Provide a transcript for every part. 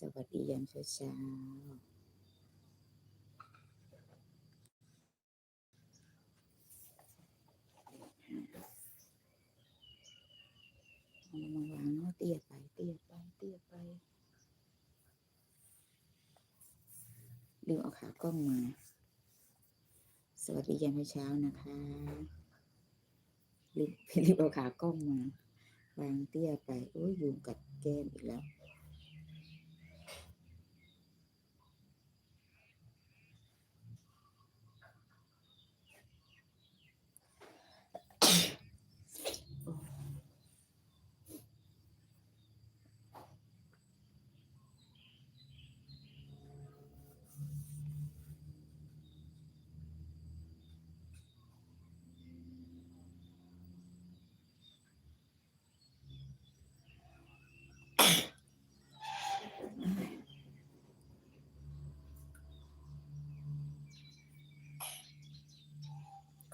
สวัสดียามเช้าเช้าเอามาวางเนาะเตี้ยไปเตี้ยไปเตี้ยไปลืมเอาขากล้องมา สวัสดียามเช้านะคะลืมลืมเอาขากล้องมาวางเตี้ยไปโอ้ยยุงกัดแก้มอีกแล้ว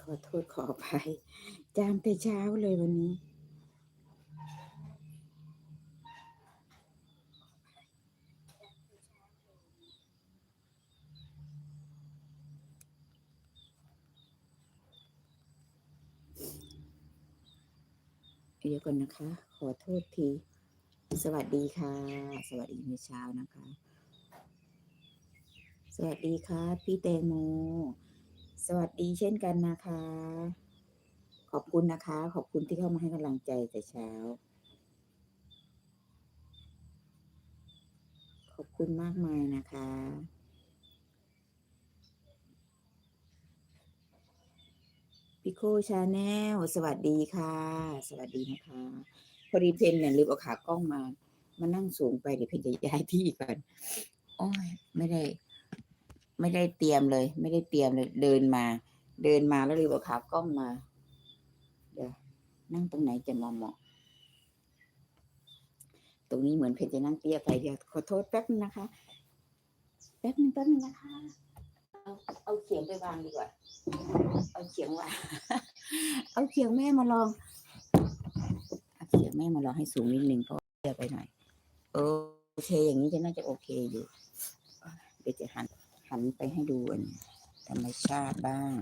ขอโทษขออภัย จามแต่เช้าเลยวันนี้ เดี๋ยวก่อนนะคะ ขอโทษที สวัสดีค่ะ สวัสดีในเช้านะคะ สวัสดีค่ะ พี่แตงโม สวัสดีเช่นกันนะคะ ขอบคุณนะคะ ขอบคุณที่เข้ามาให้กำลังใจแต่เช้า ขอบคุณมากมายนะคะพี่โคชาแนลสวัสดีค่ะ สวัสดีนะคะ พอดีเพนเนี่ยลืมเอาขากล้องมา มานั่งสูงไปเดี๋ยวเพนจะย้ายที่ก่อนโอ้ยไม่ได้ ไม่ได้เตรียมเลย ไม่ได้เตรียมเลย เดินมา เดินมาแล้วลืมเอาขากล้องมา เดี๋ยวนั่งตรงไหนจะเหมาะเหมาะตรงนี้เหมือนเพนจะนั่งเตี้ยไปเดี๋ยวขอโทษแป๊บนึงนะคะแป๊บนึงแป๊บนึงนะคะ เอาเอาเขียงไปวางดีกว่า เอาเขียงวางเอาเขียงแม่มาลองเอาเขียงแม่มาลองให้สูงนิดนึงเพราะเตี้ยไปหน่อยโอเคอย่างนี้จะน่าจะโอเคอยู่เดี๋ยวจะหัน หันไปให้ดูธรรมชาติบ้าง